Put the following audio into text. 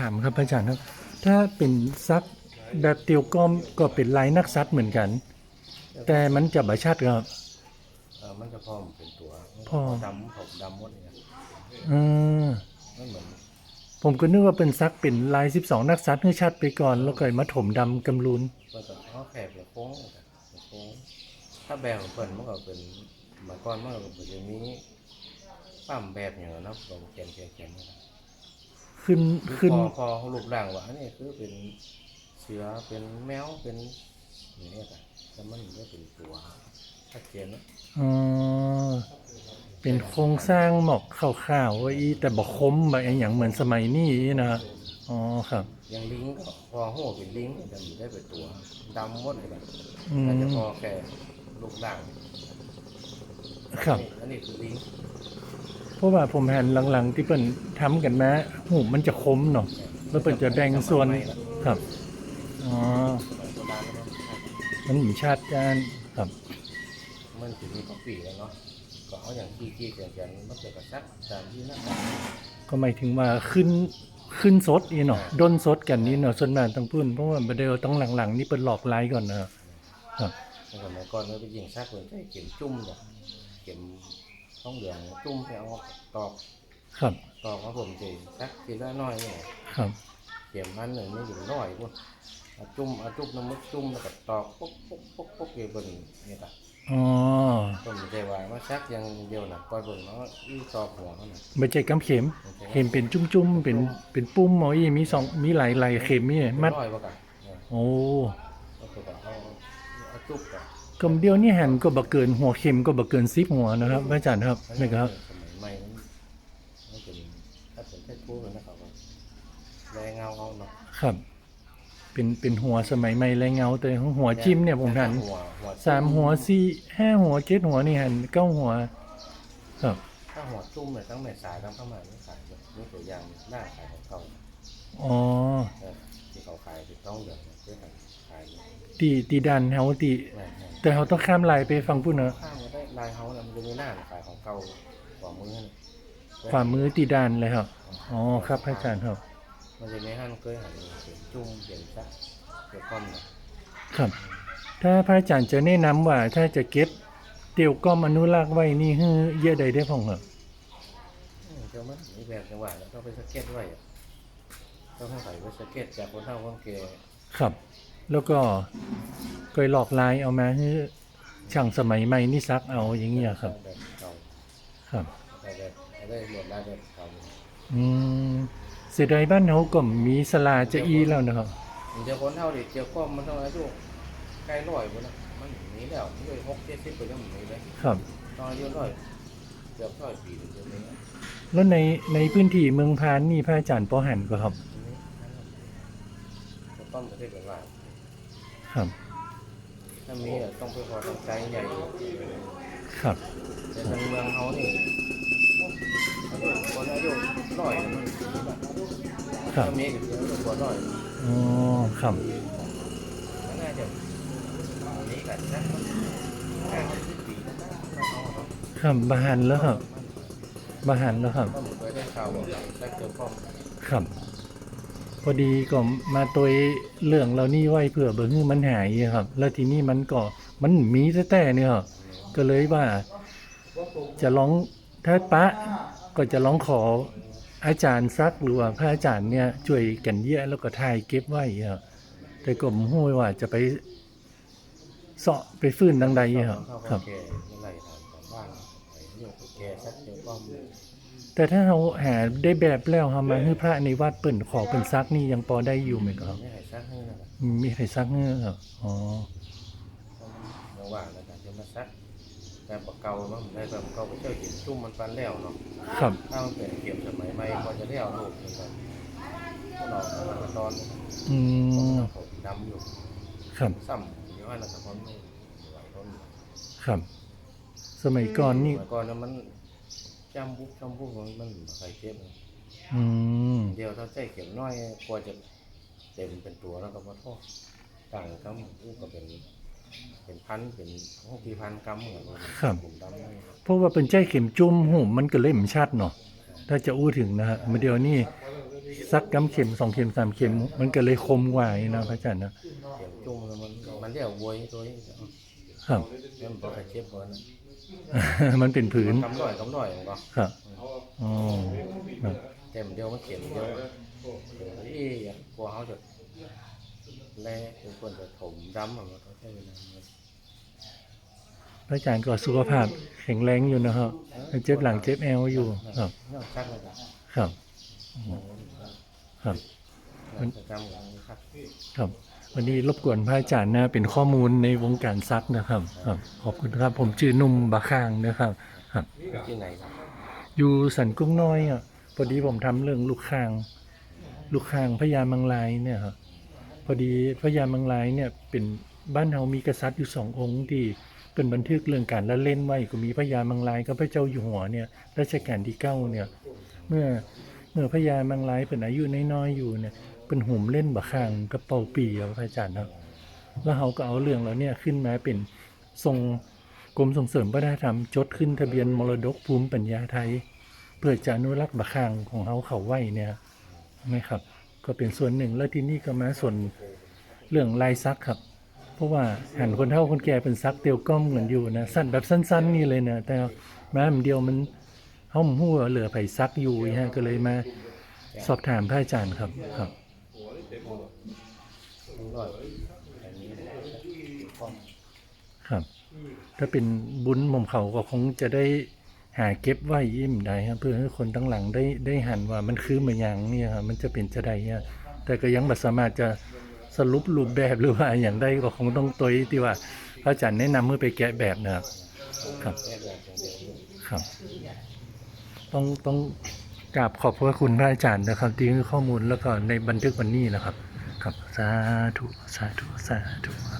ถามครับอาจารย์ครับ ถ้าเป็นซักแบบเตียวก้อมก็เป็นลายนักซัดเหมือนกัน แต่มันจะบาชัดครับ เออมันจะพร้อมเป็นตัวพร้อมดำผมดำหมดเลยนะเออไม่เหมือนผมก็นึกว่าเป็นซักเป็นลาย 12 นักซัดให้ชัดไปก่อน แล้วก็มาถมดำกำลูนเปิดกับเขาแคบเป็นโค้งเป็นโค้งถ้าแบบของเปิดมันก็เป็นเมื่อก่อนมันก็เป็นอย่างนี้ปั้มแบบอย่างนั้นเนาะลงเขียนเขียนเขียนนะครับ ขึ้นคือขึ้นพอพอเขารูปร่างว่าอันนี้คือเป็นเสือเป็นแมวเป็นอย่างนี้ครับแต่มันก็เป็นตัวชัดเจนเนอะอ๋อเป็นโครงสร้างหมอกขาวๆไว้อีแต่บอกคมแบบอย่างเหมือนสมัยนี้นะครับอ๋อครับ อย่างลิงก็พอหัวเป็นลิงแต่มันได้เป็นตัวดำหมดเลยแบบอืมแต่จะพอแค่รูปร่างครับ อันนี้คือลิง เพราะว่าผมเห็นหลังๆ ที่เปิ่นทำกันมาหูมันจะคมเนาะแล้วเปิ่นจะแบ่งส่วนครับอ๋อมัยโบราณแล้วเนอะมันมีชาติการครับมันถึงมีกะปีแล้วเนาะก็เอาอย่างที่ที่เกิดกันมันเกิดกับซักตามที่นั่นก็หมายถึงว่าขึ้นขึ้นสดอีเนาะด้นสดกันนี่เนาะส่วนมากต้องพูดเพราะว่าประเดี๋ยวต้องหลังๆ นี่เปิดหลอกไลน์ก่อนเนาะครับครับในสมัยก่อนเนี่ยไปยิงซักเลยใช้เข็มจุ่มเนี่ยเข็ม ท้องเหลืองจุ่มไปเอาตอกครับตอกมาผมจะซักทีละน้อยเนี่ยครับเข็มพันหนึ่งไม่ถึงร้อยพวกเอาจุ่มเอาจุ่มน้ำมันจุ่มแล้วก็ตอกปุ๊บปุ๊บปุ๊บปุ๊บอยู่บนนี่ค่ะอ๋อผมใจว่ามาซักอย่างเดียวนะปล่อยบนเนาะอีตอกหัวเขาน่ะ ไม่ใช่กำเข็ม เข็มเป็นจุ้มๆเป็นเป็นปุ้มหมออีมีสองมีหลายหลายเข็มนี่มัดร้อยว่ากันเนี่ยโอ้ก็คือว่าเอาเอาจุ่มกัน กำเดียวนี่หันก็บ่เกินหัวเข็มก็บ่เกินซิปหัวนะครับอาจารย์ครับนี่ครับ สมัยใหม่มันมันเป็นถ้าเป็นแค่พูดเลยนะครับว่าแรงเงาเอาเนาะครับ เป็นเป็นหัวสมัยใหม่แรงเงาแต่หัวจิ้มเนี่ยผมหันหัวหัวสามหัวสี่ห้าหัวเจ็ดหัวนี่หันเก้าหัว ครับ ถ้าหัวจุ่มเนี่ยตั้งแม่สายตั้งเข้ามาไม่ขายเลยนี่ตัวอย่างหน้าขายของเขาอ๋อ เออ ที่เขาขายที่ต้องเหลืองเนี่ยเพื่อขายเนี่ยตีตีดันเฮาตีแม่แม่แต่เขาต้องข้ามลายไปฟังพูดเนอะข้างก็ได้ลายเขาแล้วมันจะมีหน้าขายของเก่าขวามือเนี่ยขวามือตีดันเลยครับอ๋อครับอาจารย์ครับ มันจะมีห้างเคยหันเขียนจุ่มเขียนซักเขียนก้อมเนี่ยครับ ถ้าพระอาจารย์จะแนะนำว่า ถ้าจะเก็บเตียวก้อมอนุรักษ์ไว้นี่ฮือเยอะใดได้พ่องเหรออืมเจ้ามันมีแบบจังหวะแล้วก็ไปสเก็ตไว้อะ ต้องให้ใส่ไปสเก็ตจากคนเฒ่าคนแก่ครับ แล้วก็เคยหลอกลายเอามาให้ช่างสมัยใหม่นี่ซักเอาอย่างเงี้ยครับ แบบเก่าครับ แต่แบบได้หมดลายแบบเก่าอืมเสียดายบ้านเขาก็มีสลาจะอีแล้วนะครับ มันจะคนเท่าเด็กเจียวก้อมมันต้องอายุใกล้ร้อยหมดนะมันหนีแล้วมันเลยหกเจ็ดสิบไปยังหนีเลยครับ ตอนอายุร้อยเกือบร้อยปีถึงจะมีนะแล้วในในพื้นที่เมืองพานนี่พระอาจารย์ปอหันก็ครับ ทีนี้เจียวก้อมประเทศเป็นว่าครับ ถ้ามีอะต้องไปขอทางใจใหญ่อยู่ครับ แต่ทางเมืองเขานี่คนอายุร้อยมันครับถ้ามีก็คืออายุกว่าร้อยอ๋อครับมันน่าจะหนีกันนะห้าสิบปีนะเอาเนาะครับบาหันแล้วครับบาหันแล้วครับ ก็เหมือนเคยได้ข่าวว่าได้เจอป้อมครับ พอดีก็มาตัวเรื่องเรานี่ไว้เผื่อเบิ่งมันหายครับ แล้วทีนี้มันก็มันมีแต่เนี่ยครับก็เลยว่า จะลองถ้าปะก็จะลองขออาจารย์ซักหรือว่าพระอาจารย์เนี่ยช่วยกันเยอะแล้วก็ถ่ายเก็บไว้ครับแต่ก็ไม่รู้ว่าจะไปเสาะไปฟื้นดังใดครับครับ แก่ไม่ไรทางของบ้านไอ้เนี่ยแก่สักเจอป้อมแต่ถ้าเราหาได้แบบแล้วทำมาให้พระในวัดเปิ่นขอเปิ่นซักนี่ยังพอได้อยู่ไหมครับ ไม่ให้ซักให้นะครับมีใครซักเงี้ยครับอ๋อระหว่างในการจะมาซักแต่ปากเก่าเนาะได้แบบเก่าไปเจ้าหินจุ่มมันฟันแล้วเนาะครับถ้ามันเป็นเก็บสมัยใหม่พอจะเลี้ยวลูกนี่ก็ก็นอนมันตอนอืมผมดำอยู่ครับซ้ำอยู่ว่านะแต่คนไม่ไหวทนครับ สมัยก่อนนี่เมื่อก่อนนั้นมัน จำบุกจำบุกมันมันใส่เก็บอืมเดียวถ้าใจเข็มน้อยกลัวจะเต็มเป็นตัวแล้วก็มาโทษต่างกำอู้ก็เป็น เป็นพันเป็นหกปีพันกำเหมือนกันผมดำนี่เพราะว่าเป็นใจเข็มจุ่มหูมันก็เล่มชัดเนาะถ้าจะอู้ถึงนะฮะมาเดียวนี่สักน้ำเข็มสองเข็มสามเข็ม มันก็เลยคมกว่าอีกนะพระอาจารย์นะเข็มจุ่มแล้วมันมันเรียกวยตัวนี้ครับมันบ่ได้เจ็บบ่นะ มันเป็นผืนกำหน่อยกำหน่อยมันก็ครับอ๋อครับเข็มเดียวมันเข็มเดียวอีกลัวเขาจะแล่เป็นคนจะถมดำมันก็ใช่เวลาพระอาจารย์ก็สุขภาพแข็งแรงอยู่นะฮะเจ็บหลังเจ็บแอวอยู่ครับนอกชักเลยจ้ะครับ ครับประจำกันครับครับ วันนี้รบกวนพระอาจารย์นะเป็นข้อมูลในวงการซักนะครับครับ ขอบคุณครับผมชื่อนุ่มบาคางนะครับครับที่ไหนครับอยู่สันกุ้งน้อยอะพอดีผมทำเรื่องลูกคาง ลูกคางพญามังลายเนี่ยครับพอดีพญามังลายเนี่ยเป็นบ้านเฮามีกษัตริย์อยู่สององค์ที่เป็นบันทึกเรื่องการละเล่นไว้ก็มีพญามังลายกับพระเจ้าอยู่หัวเนี่ยรัชกาลที่เก้าเนี่ย เมื่อเมื่อพญามังลายเป็นอายุน้อยๆอยู่เนี่ย เป็นหุ่มเล่นบะคางกระเป๋าปีอะพระอาจารย์ครับ แล้วเขาก็เอาเรื่องแล้วเนี่ยขึ้นมาเป็นทรงกรมส่งเสริมวัฒนธรรมจดขึ้นทะเบียนมรดกภูมิปัญญาไทย เพื่อจะอนุรักษ์บะคางของเขาเขาไหวเนี่ยไหมครับ ก็เป็นส่วนหนึ่งแล้วที่นี่ก็มาส่วนเรื่องลายซักครับ เพราะว่าหันคนเฒ่าคนแก่เป็นซักเตียวก้อมเหมือนอยู่นะสั้นแบบสั้น ๆ นี่เลยนะแต่มาอันเดียวมันเฮาหัวเหลือไผ่ซักอยู่ฮะก็เลยมาสอบถามพระอาจารย์ครับครับ ครับ ถ้าเป็นบุญหม่อมเขาก็คงจะได้หาเก็บไว้ยิ้มได้ครับเพื่อให้คนตั้งหลังได้ได้หันว่ามันคือเมือนอย่างเนี่ยครับมันจะเป็นจะได้เนี่ยแต่ก็ยังไม่สามารถจะสรุปรูปแบบหรือว่าอย่างใดก็คงต้องตัวที่ว่า พระอาจารย์แนะนำเมื่อไปแกะแบบนะครับ ครับ ต้องต้อง กราบขอบพระคุณพระอาจารย์นะครับ ที่ให้ข้อมูลแล้วก็ในบันทึกวันนี้นะครับ ครับ สาธุ สาธุ สาธุครับ